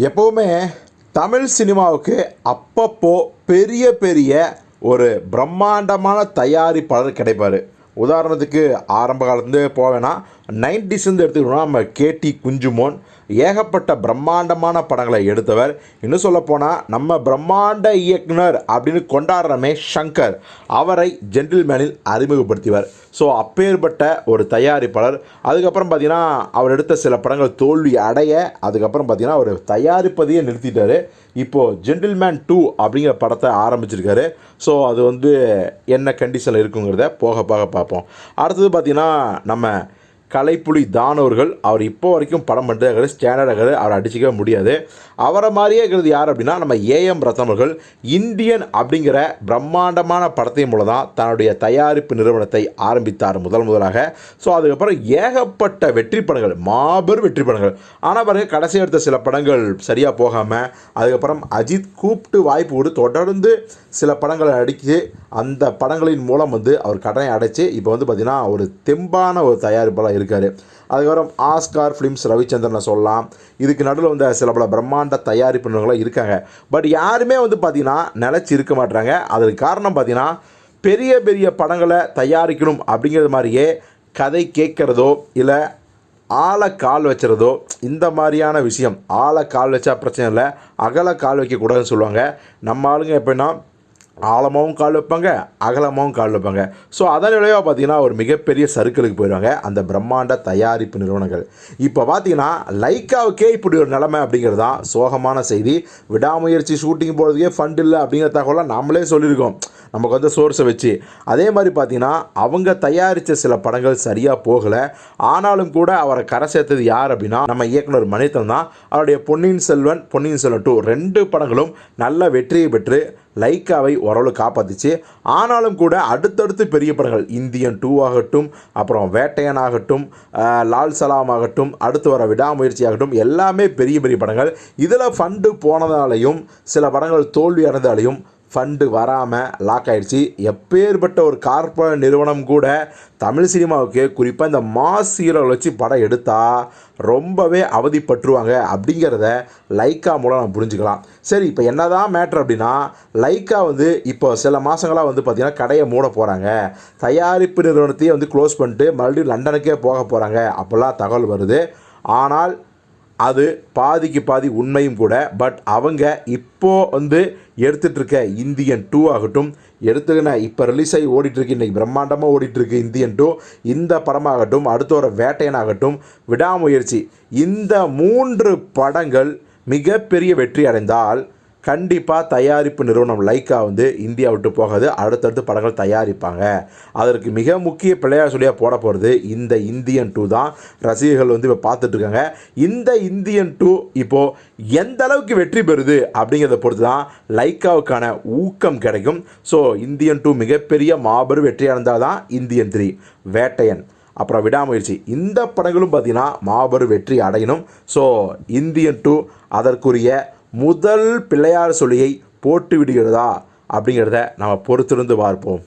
எப்போவுமே தமிழ் சினிமாவுக்கு அப்பப்போ பெரிய பெரிய ஒரு பிரம்மாண்டமான தயாரிப்பாளர் கிடைப்பார். உதாரணத்துக்கு ஆரம்ப காலத்துலேருந்து போவேன்னா நைன்டிஸ்லேருந்து எடுத்துக்கிட்டோம்னா நம்ம கேடி குஞ்சுமோன் ஏகப்பட்ட பிரம்மாண்டமான படங்களை எடுத்தவர். இன்னும் சொல்லப்போனால் நம்ம பிரம்மாண்ட இயக்குனர் அப்படின்னு கொண்டாடுறமே ஷங்கர் அவரை ஜென்டில்மேனில் அறிமுகப்படுத்திவர் ஸோ அப்பேற்பட்ட ஒரு தயாரிப்பாளர். அதுக்கப்புறம் பார்த்திங்கன்னா அவர் எடுத்த சில படங்கள் தோல்வி அடைய அதுக்கப்புறம் பார்த்திங்கன்னா அவர் தயாரிப்பதையே நிறுத்திட்டாரு. இப்போது ஜென்டில்மேன் டூ அப்படிங்கிற படத்தை ஆரம்பிச்சிருக்காரு. ஸோ அது வந்து என்ன கண்டிஷனில் இருக்குங்கிறத போக போக பார்ப்போம். அடுத்தது பார்த்தீங்கன்னா நம்ம கலைப்புலி தானவர்கள் அவர் இப்போ வரைக்கும் படம் பண்ணுறாரு ஸ்டாண்டர்டாக அவரை அடிச்சிக்க முடியாது. அவரை மாதிரியே இருக்கிறது யார் அப்படின்னா நம்ம ஏஎம் ரத்னம் இந்தியன் அப்படிங்கிற பிரம்மாண்டமான படத்தின் மூலம் தான் தன்னுடைய தயாரிப்பு நிறுவனத்தை ஆரம்பித்தார் முதல் முதலாக. ஸோ அதுக்கப்புறம் ஏகப்பட்ட வெற்றி படங்கள் மாபெரும் வெற்றி படங்கள். ஆனால் பிறகு கடைசி எடுத்த சில படங்கள் சரியாக போகாமல் அதுக்கப்புறம் அஜித் கூப்பிட்டு வாய்ப்பு கொடுத்து தொடர்ந்து சில படங்களை அடித்து அந்த படங்களின் மூலம் வந்து அவர் கடனை அடைச்சி இப்போ வந்து பார்த்திங்கன்னா ஒரு தெம்பான ஒரு தயாரிப்பாளர் இருக்கார். அதுக்கப்புறம் ஆஸ்கார் ஃபிலிம்ஸ் ரவிச்சந்திரனை சொல்லலாம். இதுக்கு நடுவில் வந்து சில பல பிரம்மாண்ட தயாரிப்பு இருக்காங்க. பட் யாருமே வந்து பார்த்திங்கன்னா நிலச்சி இருக்க மாட்டாங்க அதுக்கு காரணம் பார்த்திங்கன்னா பெரிய பெரிய படங்களை தயாரிக்கணும் அப்படிங்கிறது மாதிரியே கதை கேட்குறதோ இல்லை ஆளை கால் வச்சுறதோ இந்த மாதிரியான விஷயம். ஆளை கால் வச்சா பிரச்சனை இல்லை. அகல கால் வைக்கக்கூடாதுன்னு சொல்லுவாங்க. நம்ம ஆளுங்க எப்படின்னா ஆழமாகவும் கால் வைப்பாங்க அகலமாகவும் கால் வைப்பாங்க ஸோ அதன் விளைவாக பார்த்தீங்கன்னா ஒரு மிகப்பெரிய சர்க்கிளுக்கு போயிடுவாங்க அந்த பிரம்மாண்ட தயாரிப்பு நிறுவனங்கள். இப்போ பார்த்தீங்கன்னா லைக்காவுக்கே இப்படி ஒரு நிலைமை அப்படிங்கிறது தான் சோகமான செய்தி. விடாமுயற்சி ஷூட்டிங் போகிறதுக்கே ஃபண்ட் இல்லை அப்படிங்கிற தகவலாம் நாமளே சொல்லியிருக்கோம். நமக்கு வந்து சோர்ஸை வச்சு. அதே மாதிரி பார்த்தீங்கன்னா அவங்க தயாரித்த சில படங்கள் சரியாக போகலை. ஆனாலும் கூட அவரை கரை சேர்த்தது யார் அப்படின்னா நம்ம இயக்குனர் மணித்தன் தான். அவருடைய பொன்னியின் செல்வன் பொன்னியின் செல்வன் டூ ரெண்டு படங்களும் நல்ல வெற்றியை பெற்று லைக்காவை ஓரளவு காப்பாற்றிச்சு ஆனாலும் கூட அடுத்தடுத்து பெரிய படங்கள் இந்தியன் டூ ஆகட்டும் அப்புறம் வேட்டையன் ஆகட்டும் லால் சலாம் ஆகட்டும் அடுத்து வர விடாமுயற்சி ஆகட்டும் எல்லாமே பெரிய பெரிய படங்கள். இதில் ஃபண்டு போனதாலையும் சில படங்கள் தோல்வி அடைந்தாலையும் ஃபண்டு வராமல் லாக் ஆகிடுச்சு எப்பேற்பட்ட ஒரு கார்ப்பரேட் நிறுவனம் கூட தமிழ் சினிமாவுக்கு குறிப்பாக இந்த மாஸ் ஹீரோவில் வச்சு படம் எடுத்தால் ரொம்பவே அவதிப்பட்டுருவாங்க. அப்படிங்கிறத லைக்கா மூலம் நம்ம புரிஞ்சுக்கலாம். சரி இப்போ என்ன தான் மேட்ரு அப்படின்னா லைக்கா வந்து இப்போ சில மாதங்களாக வந்து பார்த்திங்கன்னா கடையை மூட போகிறாங்க தயாரிப்பு நிறுவனத்தையே வந்து க்ளோஸ் பண்ணிட்டு மறுபடியும் லண்டனுக்கே போக போகிறாங்க அப்போல்லாம் தகவல் வருது. ஆனால் அது பாதிக்கு பாதி உண்மையும் கூட பட் அவங்க இப்போ வந்து எடுத்துகிட்ருக்க இந்தியன் டூ ஆகட்டும் எடுத்துக்கின இப்போ ரிலீஸ் ஆகி ஓடிட்டுருக்கு இன்றைக்கி பிரம்மாண்டமாக ஓடிட்டுருக்கு இந்தியன் டூ இந்த படமாகட்டும் அடுத்த ஒரு வேட்டையனாகட்டும் விடாமுயற்சி. இந்த மூன்று படங்கள் மிகப்பெரிய வெற்றி அடைந்தால் கண்டிப்பாக தயாரிப்பு நிறுவனம் லைக்கா வந்து இந்தியா விட்டு போகாது. அடுத்தடுத்து படங்கள் தயாரிப்பாங்க. அதற்கு மிக முக்கிய பிள்ளையார் சொல்லியாக போட போகிறது இந்த இந்தியன் டூ தான். ரசிகர்கள் வந்து இப்போ பார்த்துட்ருக்காங்க. இந்த இந்தியன் டூ இப்போது எந்த அளவுக்கு வெற்றி பெறுது அப்படிங்கிறத பொறுத்து தான் லைக்காவுக்கான ஊக்கம் கிடைக்கும். ஸோ இந்தியன் டூ மிகப்பெரிய மாபெரும் வெற்றி இருந்தால் தான் இந்தியன் த்ரீ வேட்டையன். அப்புறம் விடாமுயற்சி. இந்த படங்களும் பார்த்திங்கன்னா மாபெரும் வெற்றி அடையணும். ஸோ இந்தியன் டூ அதற்குரிய முதல் பிள்ளையார் சொல்லியை போட்டு விடுகிறதா அப்படிங்கிறத நம்ம பொறுத்திருந்து பார்ப்போம்.